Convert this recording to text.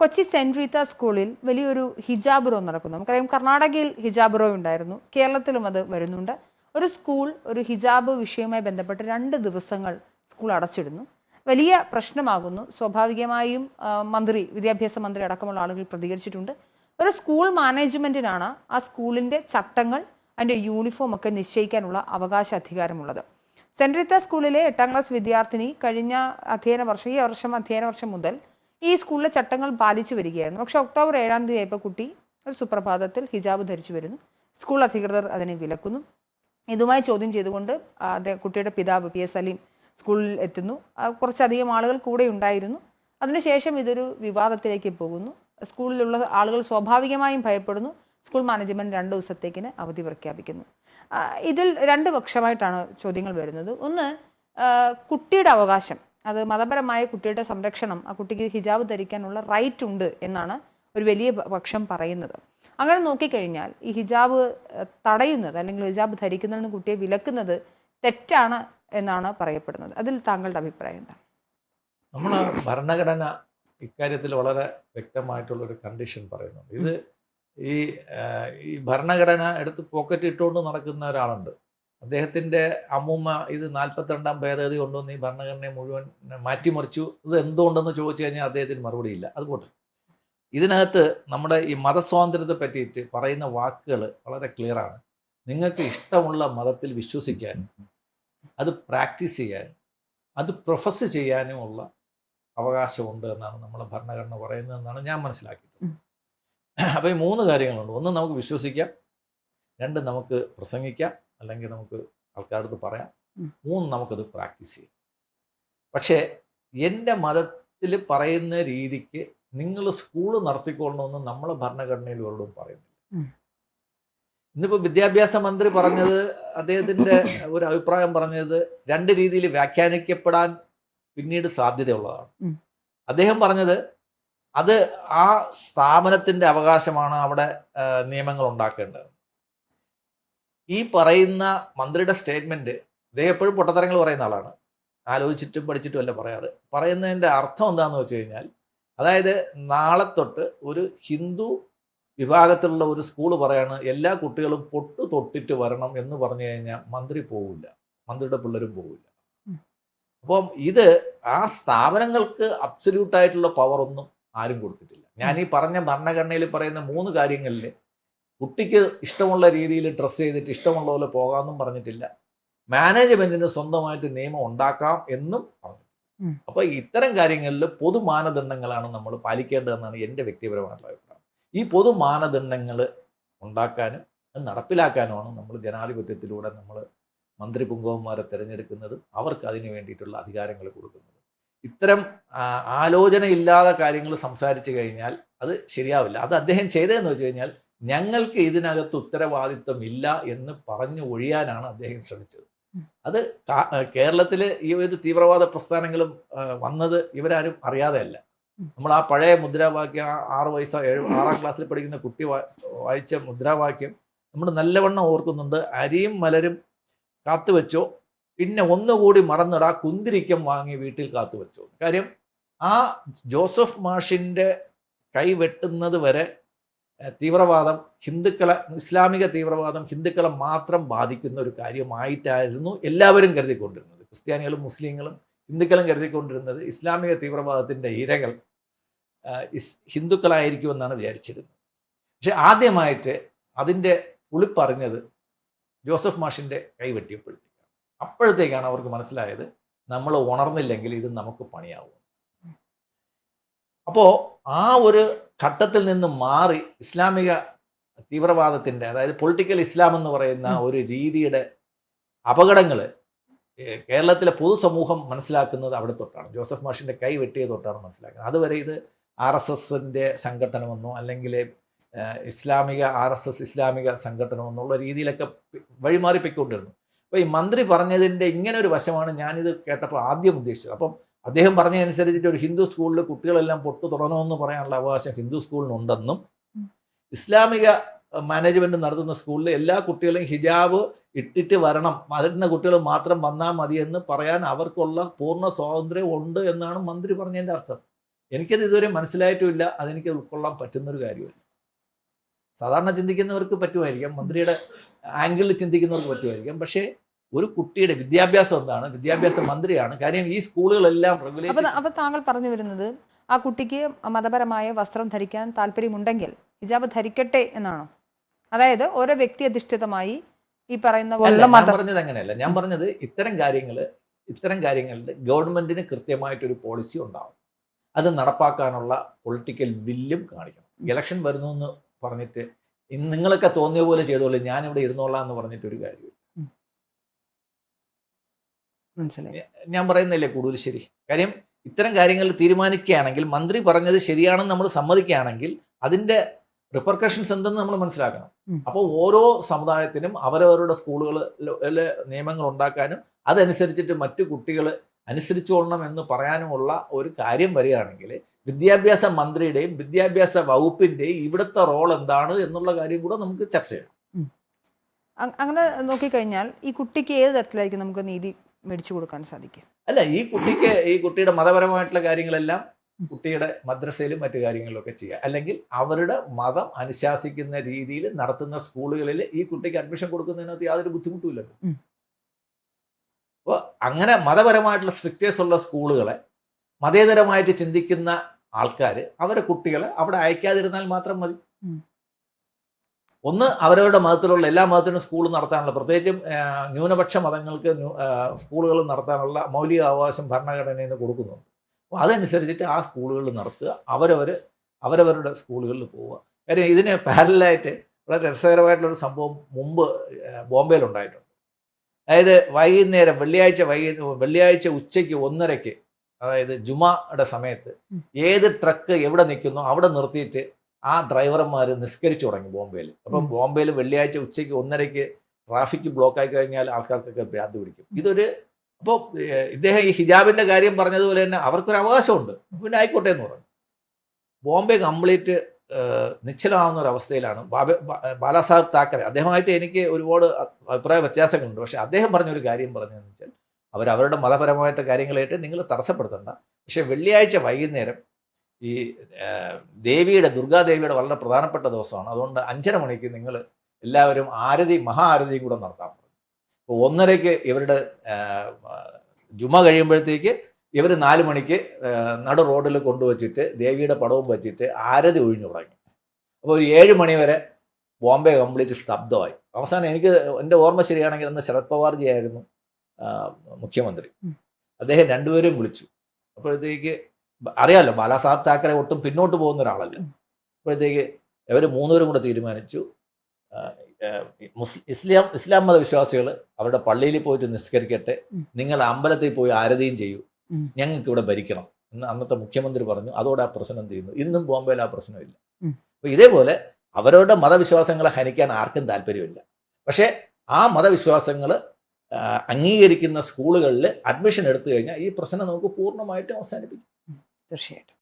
Kochi saint Reetha സ്കൂളിൽ വലിയൊരു ഹിജാബ് raw നടക്കുന്നു. നമുക്കറിയാം കർണാടകയിൽ ഹിജാബ് റോ ഉണ്ടായിരുന്നു. കേരളത്തിലും അത് വരുന്നുണ്ട്. ഒരു സ്കൂൾ ഒരു ഹിജാബ് വിഷയവുമായി ബന്ധപ്പെട്ട് രണ്ട് ദിവസങ്ങൾ സ്കൂൾ അടച്ചിടുന്നു. വലിയ പ്രശ്നമാകുന്നു. സ്വാഭാവികമായും മന്ത്രി വിദ്യാഭ്യാസ മന്ത്രി അടക്കമുള്ള ആളുകൾ പ്രതികരിച്ചിട്ടുണ്ട്. ഒരു സ്കൂൾ മാനേജ്മെന്റിനാണ് ആ സ്കൂളിന്റെ ചട്ടങ്ങൾ അതിന്റെ യൂണിഫോം ഒക്കെ നിശ്ചയിക്കാനുള്ള അവകാശ അധികാരമുള്ളത്. സെന്റ് റീത്ത സ്കൂളിലെ എട്ടാം ക്ലാസ് വിദ്യാർത്ഥിനി കഴിഞ്ഞ അധ്യയന വർഷം ഈ വർഷം അധ്യയന വർഷം മുതൽ ഈ സ്കൂളിലെ ചട്ടങ്ങൾ പാലിച്ചു വരികയായിരുന്നു. പക്ഷെ ഒക്ടോബർ ഏഴാം തീയതി ആയപ്പോൾ കുട്ടി ഒരു സുപ്രഭാതത്തിൽ ഹിജാബ് ധരിച്ചു വരുന്നു. സ്കൂൾ അധികൃതർ അതിനെ വിലക്കുന്നു. ഇതുമായി ചോദ്യം ചെയ്തുകൊണ്ട് അദ്ദേഹം കുട്ടിയുടെ പിതാവ് പി എസ് സലീം സ്കൂളിൽ എത്തുന്നു. കുറച്ചധികം ആളുകൾ കൂടെ ഉണ്ടായിരുന്നു. അതിനുശേഷം ഇതൊരു വിവാദത്തിലേക്ക് പോകുന്നു. സ്കൂളിലുള്ള ആളുകൾ സ്വാഭാവികമായും ഭയപ്പെടുന്നു. സ്കൂൾ മാനേജ്മെന്റ് രണ്ട് ദിവസത്തേക്കിന് അവധി പ്രഖ്യാപിക്കുന്നു. ഇതിൽ രണ്ട് പക്ഷമായിട്ടാണ് ചോദ്യങ്ങൾ വരുന്നത്. ഒന്ന് കുട്ടിയുടെ അവകാശം. അത് മതപരമായ കുട്ടിയുടെ സംരക്ഷണം ആ കുട്ടിക്ക് ഹിജാബ് ധരിക്കാനുള്ള റൈറ്റ് ഉണ്ട് എന്നാണ് ഒരു വലിയ പക്ഷം പറയുന്നത്. അങ്ങനെ നോക്കിക്കഴിഞ്ഞാൽ ഈ ഹിജാബ് തടയുന്നത് അല്ലെങ്കിൽ ഹിജാബ് ധരിക്കുന്നതിൽ നിന്ന് കുട്ടിയെ വിലക്കുന്നത് തെറ്റാണ് എന്നാണ് പറയപ്പെടുന്നത്. അതിൽ താങ്കളുടെ അഭിപ്രായം എന്താ നമ്മൾ ഭരണഘടന ഇക്കാര്യത്തിൽ വളരെ വ്യക്തമായിട്ടുള്ള ഒരു കണ്ടീഷൻ പറയുന്നുണ്ട്. ഇത് ഈ ഈ ഭരണഘടന എടുത്ത് പോക്കറ്റ് ഇട്ടുകൊണ്ട് നടക്കുന്ന ഒരാളുണ്ട്. അദ്ദേഹത്തിന്റെ അമ്മൂമ്മ ഇത് നാൽപ്പത്തിരണ്ടാം ഭേദഗതി കൊണ്ടുവന്ന് ഈ ഭരണഘടനയെ മുഴുവൻ മാറ്റിമറിച്ചു. ഇത് എന്തുകൊണ്ടെന്ന് ചോദിച്ചു കഴിഞ്ഞാൽ അദ്ദേഹത്തിന് മറുപടിയില്ല അത് പോട്ടെ. ഇതിനകത്ത് നമ്മുടെ ഈ മതസ്വാതന്ത്ര്യത്തെ പറ്റിയിട്ട് പറയുന്ന വാക്കുകൾ വളരെ ക്ലിയറാണ് നിങ്ങൾക്ക് ഇഷ്ടമുള്ള മതത്തിൽ വിശ്വസിക്കാൻ അത് പ്രാക്ടീസ് ചെയ്യാൻ അത് പ്രൊഫസ് ചെയ്യാനുമുള്ള അവകാശമുണ്ട് എന്നാണ് നമ്മളെ ഭരണഘടന പറയുന്നതെന്നാണ് ഞാൻ മനസ്സിലാക്കിയിട്ടുള്ളത്. അപ്പോൾ ഈ മൂന്ന് കാര്യങ്ങളുണ്ട്. ഒന്ന് നമുക്ക് വിശ്വസിക്കാം. രണ്ട് നമുക്ക് പ്രസംഗിക്കാം. അല്ലെങ്കിൽ നമുക്ക് ആൾക്കാരുടെ അടുത്ത് പറയാം. മൂന്ന് നമുക്കത് പ്രാക്ടീസ് ചെയ്യാം. പക്ഷേ എന്റെ മതത്തിൽ പറയുന്ന രീതിക്ക് നിങ്ങൾ സ്കൂൾ നടത്തിക്കൊള്ളണമെന്ന് നമ്മൾ ഭരണഘടനയിൽ ഒരിടവും പറയുന്നില്ല. ഇന്നിപ്പോൾ വിദ്യാഭ്യാസ മന്ത്രി പറഞ്ഞത് അദ്ദേഹത്തിന്റെ ഒരു അഭിപ്രായം പറഞ്ഞത് രണ്ട് രീതിയിൽ വ്യാഖ്യാനിക്കപ്പെടാൻ പിന്നീട് സാധ്യതയുള്ളതാണ്. അദ്ദേഹം പറഞ്ഞത് അത് ആ സ്ഥാപനത്തിന്റെ അവകാശമാണ് അവിടെ നിയമങ്ങൾ ഉണ്ടാക്കേണ്ടത്. ഈ പറയുന്ന മന്ത്രിയുടെ സ്റ്റേറ്റ്മെന്റ് ഇദ്ദേഹം എപ്പോഴും പൊട്ടത്തരങ്ങൾ പറയുന്ന ആളാണ്. ആലോചിച്ചിട്ടും പഠിച്ചിട്ടും അല്ല പറയാറ്. പറയുന്നതിന്റെ അർത്ഥം എന്താണെന്ന് വെച്ച് കഴിഞ്ഞാൽ അതായത് നാളെ തൊട്ട് ഒരു ഹിന്ദു വിഭാഗത്തിലുള്ള ഒരു സ്കൂൾ പറയാണ് എല്ലാ കുട്ടികളും പൊട്ടു തൊട്ടിട്ട് വരണം എന്ന് പറഞ്ഞു കഴിഞ്ഞാൽ മന്ത്രി പോവില്ല. മന്ത്രിയുടെ പിള്ളേരും പോവില്ല. അപ്പം ഇത് ആ സ്ഥാപനങ്ങൾക്ക് അബ്സല്യൂട്ടായിട്ടുള്ള പവർ ഒന്നും ആരും കൊടുത്തിട്ടില്ല. ഞാൻ ഈ പറഞ്ഞ ഭരണഘടനയിൽ പറയുന്ന മൂന്ന് കാര്യങ്ങളിൽ കുട്ടിക്ക് ഇഷ്ടമുള്ള രീതിയിൽ ഡ്രസ്സ് ചെയ്തിട്ട് ഇഷ്ടമുള്ള പോലെ പോകാമെന്നും പറഞ്ഞിട്ടില്ല. മാനേജ്മെന്റിന് സ്വന്തമായിട്ട് നിയമം ഉണ്ടാക്കാം എന്നും പറഞ്ഞു അപ്പോൾ അപ്പൊ ഇത്തരം കാര്യങ്ങളിൽ പൊതു മാനദണ്ഡങ്ങളാണ് നമ്മൾ പാലിക്കേണ്ടതെന്നാണ് എന്റെ വ്യക്തിപരമായിട്ടുള്ള അഭിപ്രായം. ഈ പൊതു മാനദണ്ഡങ്ങൾ ഉണ്ടാക്കാനും അത് നടപ്പിലാക്കാനുമാണ് നമ്മൾ ജനാധിപത്യത്തിലൂടെ നമ്മൾ മന്ത്രി പുങ്കവന്മാരെ തിരഞ്ഞെടുക്കുന്നതും അവർക്ക് അതിന് വേണ്ടിയിട്ടുള്ള അധികാരങ്ങൾ കൊടുക്കുന്നതും. ഇത്തരം ആലോചനയില്ലാതെ കാര്യങ്ങൾ സംസാരിച്ചു കഴിഞ്ഞാൽ അത് ശരിയാവില്ല. അത് അദ്ദേഹം ചെയ്തതെന്ന് വെച്ച് കഴിഞ്ഞാൽ ഞങ്ങൾക്ക് ഇതിനകത്ത് ഉത്തരവാദിത്വം ഇല്ല എന്ന് പറഞ്ഞു ഒഴിയാനാണ് അദ്ദേഹം ശ്രമിച്ചത്. അത് കേരളത്തിൽ കേരളത്തിലെ ഈ ഒരു തീവ്രവാദ പ്രസ്ഥാനങ്ങളും വന്നത് ഇവരാരും അറിയാതെയല്ല. നമ്മൾ ആ പഴയ മുദ്രാവാക്യം ആ ആറ് വയസ്സോ ഏഴ് ആറാം ക്ലാസ്സിൽ പഠിക്കുന്ന കുട്ടി വായിച്ച മുദ്രാവാക്യം നമ്മൾ നല്ലവണ്ണം ഓർക്കുന്നുണ്ട്. അരിയും മലരും കാത്തുവെച്ചോ പിന്നെ ഒന്നുകൂടി മറന്നിടാ കുന്തിരിക്കം വാങ്ങി വീട്ടിൽ കാത്തുവെച്ചോ കാര്യം ആ ജോസഫ് മാഷിന്റെ കൈ വെട്ടുന്നത് വരെ തീവ്രവാദം ഹിന്ദുക്കളെ ഇസ്ലാമിക തീവ്രവാദം ഹിന്ദുക്കളെ മാത്രം ബാധിക്കുന്ന ഒരു കാര്യമായിട്ടായിരുന്നു എല്ലാവരും കരുതിക്കൊണ്ടിരുന്നത്. ക്രിസ്ത്യാനികളും മുസ്ലിങ്ങളും ഹിന്ദുക്കളും കരുതിക്കൊണ്ടിരുന്നത് ഇസ്ലാമിക തീവ്രവാദത്തിന്റെ ഇരകൾ ഇസ് ഹിന്ദുക്കളായിരിക്കുമെന്നാണ് വിചാരിച്ചിരുന്നത്. പക്ഷെ ആദ്യമായിട്ട് അതിന്റെ പുളിപ്പറിഞ്ഞത് ജോസഫ് മാഷിന്റെ കൈവെട്ടിയപ്പോഴത്തേക്കാണ്. അപ്പോഴത്തേക്കാണ് അവർക്ക് മനസ്സിലായത് നമ്മൾ ഉണർന്നില്ലെങ്കിൽ ഇത് നമുക്ക് പണിയാവും. അപ്പോൾ ആ ഒരു ഘട്ടത്തിൽ നിന്ന് മാറി ഇസ്ലാമിക തീവ്രവാദത്തിന്റെ അതായത് പൊളിറ്റിക്കൽ ഇസ്ലാം എന്ന് പറയുന്ന ഒരു രീതിയുടെ അപകടങ്ങൾ കേരളത്തിലെ പൊതുസമൂഹം മനസ്സിലാക്കുന്നത് അവിടെ തൊട്ടാണ്. ജോസഫ് മാഷിന്റെ കൈ വെട്ടിയത് തൊട്ടാണ് മനസ്സിലാക്കുന്നത്. അതുവരെ ഇത് ആർ എസ് എസിന്റെ സംഘടനമെന്നോ അല്ലെങ്കിൽ ഇസ്ലാമിക ആർ എസ് എസ് ഇസ്ലാമിക സംഘടനമെന്നുള്ള രീതിയിലൊക്കെ വഴിമാറിപ്പിക്കൊണ്ടിരുന്നു അപ്പോൾ ഈ മന്ത്രി പറഞ്ഞതിന്റെ ഇങ്ങനെ ഒരു വശമാണ് ഞാനിത് കേട്ടപ്പോൾ ആദ്യം ഉദ്ദേശിച്ചത്. അപ്പം അദ്ദേഹം പറഞ്ഞതനുസരിച്ചിട്ട് ഒരു ഹിന്ദു സ്കൂളിൽ കുട്ടികളെല്ലാം പൊട്ടു തുടങ്ങുമെന്ന് പറയാനുള്ള അവകാശം ഹിന്ദു സ്കൂളിനുണ്ടെന്നും ഇസ്ലാമിക മാനേജ്മെന്റ് നടത്തുന്ന സ്കൂളിൽ എല്ലാ കുട്ടികളും ഹിജാബ് ഇട്ടിട്ട് വരണം. വരുന്ന കുട്ടികൾ മാത്രം വന്നാൽ മതി എന്ന് പറയാൻ അവർക്കുള്ള പൂർണ സ്വാതന്ത്ര്യം ഉണ്ട് എന്നാണ് മന്ത്രി പറഞ്ഞതിന്റെ അർത്ഥം. എനിക്കത് ഇതുവരെ മനസ്സിലായിട്ടുമില്ല. അതെനിക്ക് ഉൾക്കൊള്ളാൻ പറ്റുന്നൊരു കാര്യമല്ല. സാധാരണ ചിന്തിക്കുന്നവർക്ക് പറ്റുമായിരിക്കാം. മന്ത്രിയുടെ ആംഗിളിൽ ചിന്തിക്കുന്നവർക്ക് പറ്റുമായിരിക്കാം. പക്ഷേ ഒരു കുട്ടിയുടെ വിദ്യാഭ്യാസം എന്താണ്? വിദ്യാഭ്യാസ മന്ത്രിയാണ്. കാര്യം ഈ സ്കൂളുകളെല്ലാം റെഗുലേറ്റ് അപ്പൊ താങ്കൾ പറഞ്ഞു വരുന്നത് ആ കുട്ടിക്ക് മതപരമായ വസ്ത്രം ധരിക്കാൻ താല്പര്യമുണ്ടെങ്കിൽ ഹിജാബ് ധരിക്കട്ടെ എന്നാണോ? അതായത് ഓരോ വ്യക്തി അധിഷ്ഠിതമായി ഈ പറയുന്ന ഞാൻ പറഞ്ഞത് അങ്ങനെയല്ല. ഞാൻ പറഞ്ഞത് ഇത്തരം കാര്യങ്ങൾ ഇത്തരം കാര്യങ്ങളിൽ ഗവൺമെന്റിന് കൃത്യമായിട്ടൊരു പോളിസി ഉണ്ടാവും അത് നടപ്പാക്കാനുള്ള പൊളിറ്റിക്കൽ വില്ലും കാണിക്കണം. ഇലക്ഷൻ വരുന്നു എന്ന് പറഞ്ഞിട്ട് നിങ്ങളൊക്കെ തോന്നിയ പോലെ ചെയ്തോളൂ ഞാനിവിടെ ഇരുന്നോളാം എന്ന് പറഞ്ഞിട്ട് ഒരു കാര്യം മനസ്സിലായി ഞാൻ പറയുന്നില്ലേ കൂടുതൽ ശരി. കാര്യം ഇത്തരം കാര്യങ്ങൾ തീരുമാനിക്കുകയാണെങ്കിൽ മന്ത്രി പറഞ്ഞത് ശരിയാണെന്ന് നമ്മൾ സമ്മതിക്കുകയാണെങ്കിൽ അതിന്റെ റിപ്പർക്കഷൻസ് എന്തെന്ന് നമ്മൾ മനസ്സിലാക്കണം. അപ്പോൾ ഓരോ സമുദായത്തിനും അവരവരുടെ സ്കൂളുകളിൽ നിയമങ്ങൾ ഉണ്ടാക്കാനും അതനുസരിച്ചിട്ട് മറ്റു കുട്ടികൾ അനുസരിച്ചോളണം എന്ന് പറയാനുമുള്ള ഒരു കാര്യം വരികയാണെങ്കിൽ വിദ്യാഭ്യാസ മന്ത്രിയുടെയും വിദ്യാഭ്യാസ വകുപ്പിന്റെയും ഇവിടുത്തെ റോൾ എന്താണ് എന്നുള്ള കാര്യം കൂടെ നമുക്ക് ചർച്ച ചെയ്യാം. അങ്ങനെ നോക്കിക്കഴിഞ്ഞാൽ ഈ കുട്ടിക്ക് ഏത് തരത്തിലായിരിക്കും നമുക്ക് നീതി മേടിച്ചു കൊടുക്കാൻ സാധിക്കും അല്ല ഈ കുട്ടിക്ക് ഈ കുട്ടിയുടെ മതപരമായിട്ടുള്ള കാര്യങ്ങളെല്ലാം കുട്ടിയുടെ മദ്രസയിലും മറ്റു കാര്യങ്ങളിലും ഒക്കെ ചെയ്യുക അല്ലെങ്കിൽ അവരുടെ മതം അനുശാസിക്കുന്ന രീതിയിൽ നടത്തുന്ന സ്കൂളുകളിൽ ഈ കുട്ടിക്ക് അഡ്മിഷൻ കൊടുക്കുന്നതിനകത്ത് യാതൊരു ബുദ്ധിമുട്ടുമില്ലല്ലോ. അപ്പോൾ അങ്ങനെ മതപരമായിട്ടുള്ള സ്ട്രിക്റ്റേഴ്സ് ഉള്ള സ്കൂളുകളെ മതേതരമായിട്ട് ചിന്തിക്കുന്ന ആൾക്കാർ അവരെ കുട്ടികളെ അവിടെ അയക്കാതിരുന്നാൽ മാത്രം മതി. ഒന്ന് അവരവരുടെ മതത്തിലുള്ള എല്ലാ മതത്തിനും സ്കൂൾ നടത്താനുള്ള പ്രത്യേകിച്ചും ന്യൂനപക്ഷ മതങ്ങൾക്ക് സ്കൂളുകൾ നടത്താനുള്ള മൗലിക അവകാശം ഭരണഘടനയിൽ നിന്ന് കൊടുക്കുന്നുണ്ട്. അപ്പോൾ അതനുസരിച്ചിട്ട് ആ സ്കൂളുകളിൽ നടത്തുക അവരവർ അവരവരുടെ സ്കൂളുകളിൽ പോവുക. കാര്യം ഇതിന് പാരലായിട്ട് വളരെ രസകരമായിട്ടുള്ളൊരു സംഭവം മുമ്പ് ബോംബെയിലുണ്ടായിട്ടുണ്ട് അതായത് വൈകുന്നേരം വെള്ളിയാഴ്ച വൈകു വെള്ളിയാഴ്ച ഉച്ചയ്ക്ക് ഒന്നരയ്ക്ക് അതായത് ജുമയുടെ സമയത്ത് ഏത് ട്രക്ക് എവിടെ നിൽക്കുന്നു അവിടെ നിർത്തിയിട്ട് ആ ഡ്രൈവർമാർ നിസ്കരിച്ചു തുടങ്ങി ബോംബെയിൽ അപ്പം ബോംബെയിൽ വെള്ളിയാഴ്ച ഉച്ചയ്ക്ക് ഒന്നരയ്ക്ക് ട്രാഫിക് ബ്ലോക്ക് ആയി കഴിഞ്ഞാൽ ആൾക്കാർക്കൊക്കെ ഭ്രാന്ത് പിടിക്കും. ഇതൊരു അപ്പോൾ ഇദ്ദേഹം ഈ ഹിജാബിന്റെ കാര്യം പറഞ്ഞതുപോലെ തന്നെ അവർക്കൊരു അവകാശമുണ്ട്. പിന്നെ ആയിക്കോട്ടെ എന്ന് പറഞ്ഞു. ബോംബെ കംപ്ലീറ്റ് നിശ്ചലമാവുന്ന ഒരു അവസ്ഥയിലാണ്. ബാബ ബാലാസാഹബ് താക്കറെ അദ്ദേഹമായിട്ട് എനിക്ക് ഒരുപാട് അഭിപ്രായ വ്യത്യാസങ്ങളുണ്ട്. പക്ഷേ അദ്ദേഹം പറഞ്ഞൊരു കാര്യം പറഞ്ഞതെന്ന് വെച്ചാൽ അവർ അവരുടെ മതപരമായിട്ട് കാര്യങ്ങളായിട്ട് നിങ്ങൾ തടസ്സപ്പെടുത്തണ്ട. പക്ഷേ വെള്ളിയാഴ്ച വൈകുന്നേരം ഈ ദേവിയുടെ ദുർഗാദേവിയുടെ വളരെ പ്രധാനപ്പെട്ട ദിവസമാണ്. അതുകൊണ്ട് അഞ്ചര മണിക്ക് നിങ്ങൾ എല്ലാവരും ആരതി മഹാ ആരതിയും കൂടെ നടത്താൻ പറഞ്ഞു അപ്പോൾ ഒന്നരയ്ക്ക് ഇവരുടെ ജുമ കഴിയുമ്പോഴത്തേക്ക് ഇവർ നാല് മണിക്ക് നട റോഡിൽ കൊണ്ടുവച്ചിട്ട് ദേവിയുടെ പടവും വച്ചിട്ട് ആരതി ഒഴിഞ്ഞു തുടങ്ങി. അപ്പോൾ ഒരു ഏഴ് മണി വരെ ബോംബെ കംപ്ലീറ്റ് സ്തബ്ധമായി. അവസാനം എനിക്ക് എന്റെ ഓർമ്മ ശരിയാണെങ്കിൽ അന്ന് ശരത് പവാർജി ആയിരുന്നു മുഖ്യമന്ത്രി. അദ്ദേഹം രണ്ടുപേരും വിളിച്ചു. അപ്പോഴത്തേക്ക് അറിയാലോ ബാലാസാഹബ് താക്കറെ ഒട്ടും പിന്നോട്ട് പോകുന്ന ഒരാളല്ല. അപ്പോഴത്തേക്ക് ഇവർ മൂന്നുപേരും കൂടെ തീരുമാനിച്ചു. ഇസ്ലാം ഇസ്ലാം മതവിശ്വാസികൾ അവരുടെ പള്ളിയിൽ പോയിട്ട് നിസ്കരിക്കട്ടെ. നിങ്ങൾ അമ്പലത്തിൽ പോയി ആരതിയും ചെയ്യൂ. ഞങ്ങൾക്ക് ഇവിടെ ഭരിക്കണം എന്ന് അന്നത്തെ മുഖ്യമന്ത്രി പറഞ്ഞു. അതോടെ ആ പ്രശ്നം തീരുന്നു ഇന്നും ബോംബെയിൽ ആ പ്രശ്നമില്ല അപ്പോൾ അപ്പൊ ഇതേപോലെ അവരവരുടെ മതവിശ്വാസങ്ങളെ ഹനിക്കാൻ ആർക്കും താല്പര്യമില്ല. പക്ഷേ ആ മതവിശ്വാസങ്ങൾ അംഗീകരിക്കുന്ന സ്കൂളുകളിൽ അഡ്മിഷൻ എടുത്തു കഴിഞ്ഞാൽ ഈ പ്രശ്നം നമുക്ക് പൂർണമായിട്ടും അവസാനിപ്പിക്കും. തീർച്ചയായിട്ടും